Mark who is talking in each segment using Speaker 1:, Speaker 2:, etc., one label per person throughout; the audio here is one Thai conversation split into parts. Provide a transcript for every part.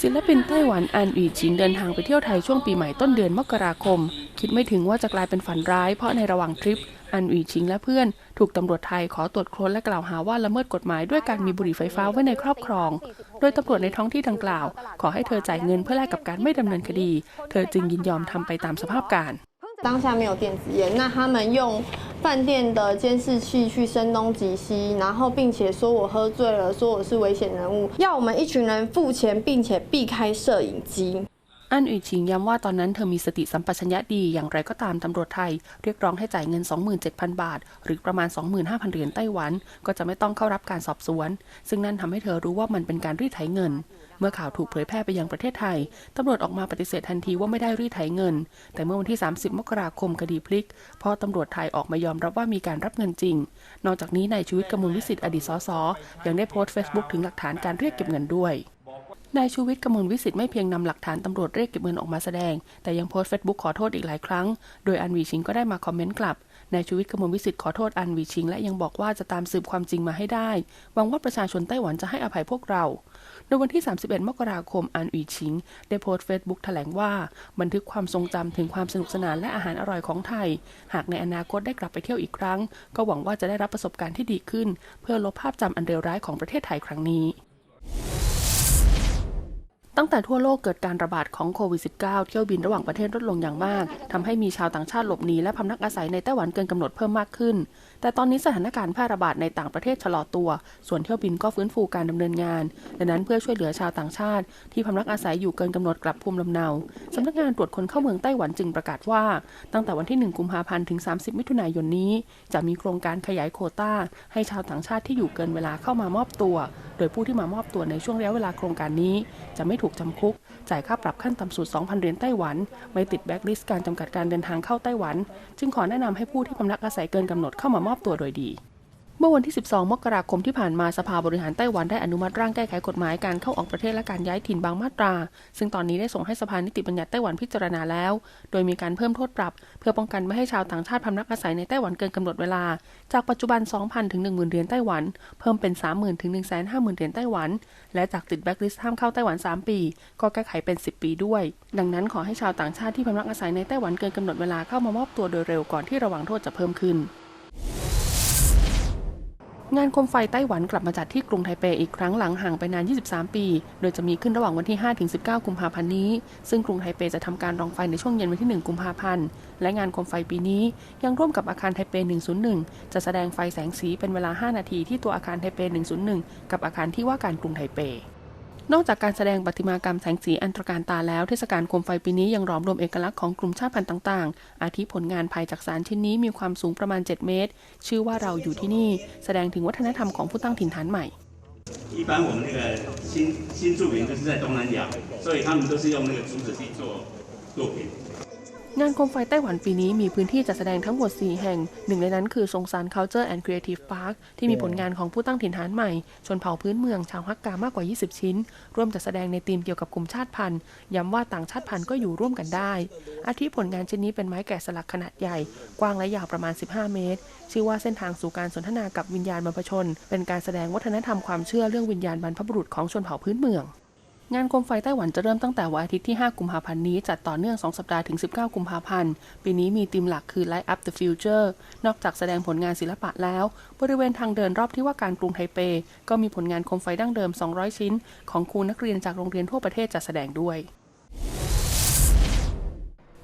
Speaker 1: ศิลปินไต้หวันอันอีจิงเดินทางไปเที่ยวไทยช่วงปีใหม่ต้นเดือนมกราคม คิดไม่ถึงว่าจะกลายเป็นฝันร้ายเพราะในระหว่างทริป อันอีชิงและเพื่อน ถูกตำรวจไทยขอตรวจค้นและกล่าวหาว่าละเมิดกฎหมายด้วยการมีบุหรี่ไฟฟ้าไว้ในครอบครอง โดยตำรวจในท้องที่ดังกล่าว ขอให้เธอจ่ายเงินเพื่อแลกกับการไม่ดำเนินคดี เธอจึงยินยอมทำไปตามสภาพการ
Speaker 2: 当下没有电子烟，那他们用 饭店的监视器去声东击西，然后并且说我喝醉了，说我是危险人物，要我们一群人付钱，并且避开摄影机。
Speaker 1: อันอีชิงย้ำว่าตอนนั้นเธอมีสติสัมปชัญญะดีอย่างไรก็ตามตำรวจไทย เรียกร้องให้จ่ายเงิน 27,000 บาท หรือประมาณ 25,000 เหรียญไต้หวัน ก็จะไม่ต้องเข้ารับการสอบสวน ซึ่งนั่นทำให้เธอรู้ว่ามันเป็นการรีดไถเงิน เมื่อข่าวถูกเผยแพร่ไปยังประเทศไทยตำรวจออกมาปฏิเสธทันทีว่าไม่ได้รีดไถเงิน แต่เมื่อวันที่ 30 มกราคมคดีพลิกเพราะตำรวจไทยออกมายอมรับว่ามีการรับเงินจริง นอกจากนี้นายชีวิตกมลวิสิทธิ์อดีตสสยังได้โพสต์เฟซบุ๊กถึงหลักฐานการเรียกเก็บเงินด้วย นายชูวิทย์กมลวิสิทธิ์ไม่เพียงนำหลักฐานตำรวจเรียกเก็บเงินออกมาแสดง แต่ยังโพสต์เฟซบุ๊กขอโทษอีกหลายครั้ง โดยอันวีชิงก็ได้มาคอมเมนต์กลับ นายชูวิทย์กมลวิสิทธิ์ขอโทษอันวีชิงและยังบอกว่าจะตามสืบความจริงมาให้ได้ หวังว่าประชาชนไต้หวันจะให้อภัยพวกเราโดยวันที่ 31 มกราคม อันวีชิง ได้โพสต์เฟซบุ๊กแถลงว่า บันทึกความทรงจำถึงความสนุกสนานและอาหารอร่อยของไทย หากในอนาคตได้กลับไปเที่ยวอีกครั้ง ก็หวังว่าจะได้รับประสบการณ์ที่ดีขึ้น เพื่อลบภาพจำอันเลวร้ายของประเทศไทยครั้งนี้ ตั้งแต่ทั่วโลกเกิดการระบาดของโควิด -19 เที่ยวบินระหว่างประเทศลดลงอย่างมากทำให้มีชาวต่างชาติหลบหนีและพำนักอาศัยในไต้หวันเกินกำหนดเพิ่มมากขึ้น แต่ตอนนี้สถานการณ์แพร่ระบาดในต่างประเทศชะลอตัว ส่วนเที่ยวบินก็ฟื้นฟูการดำเนินงาน ดังนั้นเพื่อช่วยเหลือชาวต่างชาติ ที่พำนักอาศัยอยู่เกินกำหนดกลับภูมิลำเนาสำนักงานตรวจคนเข้าเมืองไต้หวันจึงประกาศว่า ตั้งแต่วันที่ 1 กุมภาพันธ์ถึง 30 มิถุนายนนี้ จะมีโครงการขยายโคต้า ให้ชาวต่างชาติที่อยู่เกินเวลาเข้ามามอบตัว โดยผู้ที่มามอบตัวในช่วงระยะเวลาโครงการนี้จะไม่ถูกจำคุก จ่ายค่าปรับขั้นต่ำสุด 2,000 เหรียญไต้หวัน ไม่ติดแบ็กลิสต์การจำกัดการเดินทางเข้าไต้หวัน จึงขอแนะนำให้ผู้ที่พำนักอาศัยเกินกำหนดเข้ามามอบตัวโดยดี เมื่อวันที่ 12 มกราคมที่ผ่านมาสภาบริหารไต้หวันได้อนุมัติร่างแก้ไขกฎหมายการเข้าออกประเทศและการย้ายถิ่นบางมาตรา ซึ่งตอนนี้ได้ส่งให้สภานิติบัญญัติไต้หวันพิจารณาแล้ว โดยมีการเพิ่มโทษปรับ เพื่อป้องกันไม่ให้ชาวต่างชาติพำนักอาศัยในไต้หวันเกินกำหนดเวลา จากปัจจุบัน 2,000 ถึง 10,000 เหรียญไต้หวัน เพิ่มเป็น 30,000 ถึง 150,000 เหรียญไต้หวัน และจากติดแบล็คลิสต์ห้ามเข้าไต้หวัน 3 ปี ก็แก้ไขเป็น 10 ปีด้วย ดังนั้นขอให้ชาวต่างชาติที่พำนักอาศัยในไต้หวันเกินกำหนดเวลาเข้ามามอบตัวโดยเร็วก่อนที่ระหว่างโทษจะเพิ่มขึ้น งานโคมไฟไต้หวันกลับมาจัดที่กรุงไทเปอีกครั้งหลังห่างไปนาน 23 ปี โดยจะมีขึ้นระหว่างวันที่ 5-19 กุมภาพันธ์นี้ ซึ่งกรุงไทเปจะทำการรองไฟในช่วงเย็นวันที่ 1 กุมภาพันธ์ และงานโคมไฟปีนี้ยังร่วมกับอาคารไทเป 101 จะแสดงไฟแสงสีเป็นเวลา 5 นาทีที่ตัวอาคารไทเป 101 กับอาคารที่ว่าการกรุงไทเป นอกจากการแสดงประติมากรรมแสงสีอันตรการตาแล้ว เทศกาลโคมไฟปีนี้ยังรอมรวมเอกลักษณ์ของกลุ่มชาติพันธุ์ต่างๆ อาทิผลงานภายจากสารชิ้นนี้มีความสูงประมาณ 7 เมตร ชื่อว่าเราอยู่ที่นี่ แสดงถึงวัฒนธรรมของผู้ตั้งถิ่นฐานใหม่
Speaker 3: 一般我们那个新新住民都是在东南亚，所以他们都是用那个竹子去做作品。
Speaker 1: งานโคมไฟไต้หวันปีนี้มีพื้นที่จัดแสดงทั้งหมด 4 แห่ง หนึ่งในนั้นคือซงซาน Culture and Creative Park ที่มีผลงานของผู้ตั้งถิ่นฐานใหม่ ชนเผ่าพื้นเมืองชาวฮักกามากกว่า 20 ชิ้น ร่วมจัดแสดงในธีมเกี่ยวกับกลุ่มชาติพันธุ์ ย้ำว่าต่างชาติพันธุ์ก็อยู่ร่วมกันได้ อาทิผลงานชิ้นนี้เป็นไม้แกะสลักขนาดใหญ่ กว้างและยาวประมาณ 15 เมตร ชื่อว่าเส้นทางสู่การสนทนากับวิญญาณบรรพชน เป็นการแสดงวัฒนธรรมความเชื่อเรื่องวิญญาณบรรพบุรุษของชนเผ่าพื้นเมือง งานโคมไฟไต้หวันจะเริ่มตั้งแต่วันอาทิตย์ที่ 5 กุมภาพันธ์นี้ จัดต่อเนื่อง 2 สัปดาห์ถึง 19 กุมภาพันธ์ ปีนี้มีธีมหลักคือ Light Up the Future นอกจากแสดงผลงานศิลปะแล้ว บริเวณทางเดินรอบที่ว่าการกรุงไทเป ก็มีผลงานโคมไฟดั้งเดิม 200 ชิ้น ของครูนักเรียนจากโรงเรียนทั่วประเทศจัดแสดงด้วย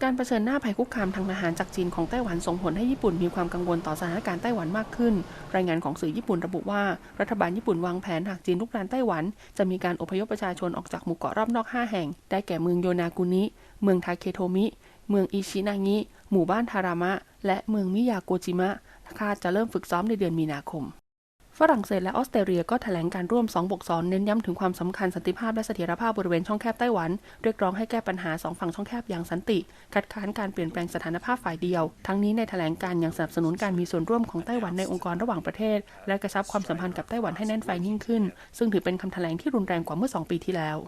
Speaker 1: การเผชิญหน้าภัยคุกคามทางทหารจากจีนของไต้หวันส่งผลให้ญี่ปุ่นมีความกังวลต่อสถานการณ์ไต้หวันมากขึ้น รายงานของสื่อญี่ปุ่นระบุว่า รัฐบาลญี่ปุ่นวางแผนหากจีนลุกรานไต้หวัน จะมีการอพยพประชาชนออกจากหมู่เกาะรอบนอก 5 แห่ง ได้แก่เมืองโยนากุนิ เมืองทาเคโทมิ เมืองอิชินางิ หมู่บ้านทารามะ และเมืองมิยาโกจิมะคาดจะเริ่มฝึกซ้อมในเดือนมีนาคม ฝรั่งเศสและออสเตรเลียก็แถลงการร่วม2บกสอนเน้นย้ำถึงความสำคัญสันติภาพและเสถียรภาพบริเวณช่องแคบไต้หวัน เรียกร้องให้แก้ปัญหาสองฝั่งช่องแคบอย่างสันติ คัดค้านการเปลี่ยนแปลงสถานภาพฝ่ายเดียว ทั้งนี้ในแถลงการยังสนับสนุนการมีส่วนร่วมของไต้หวันในองค์กรระหว่างประเทศ และกระชับความสัมพันธ์กับไต้หวันให้แน่นแฟ้นยิ่งขึ้น ซึ่งถือเป็นคำแถลงที่รุนแรงกว่าเมื่อ 2 ปีที่แล้ว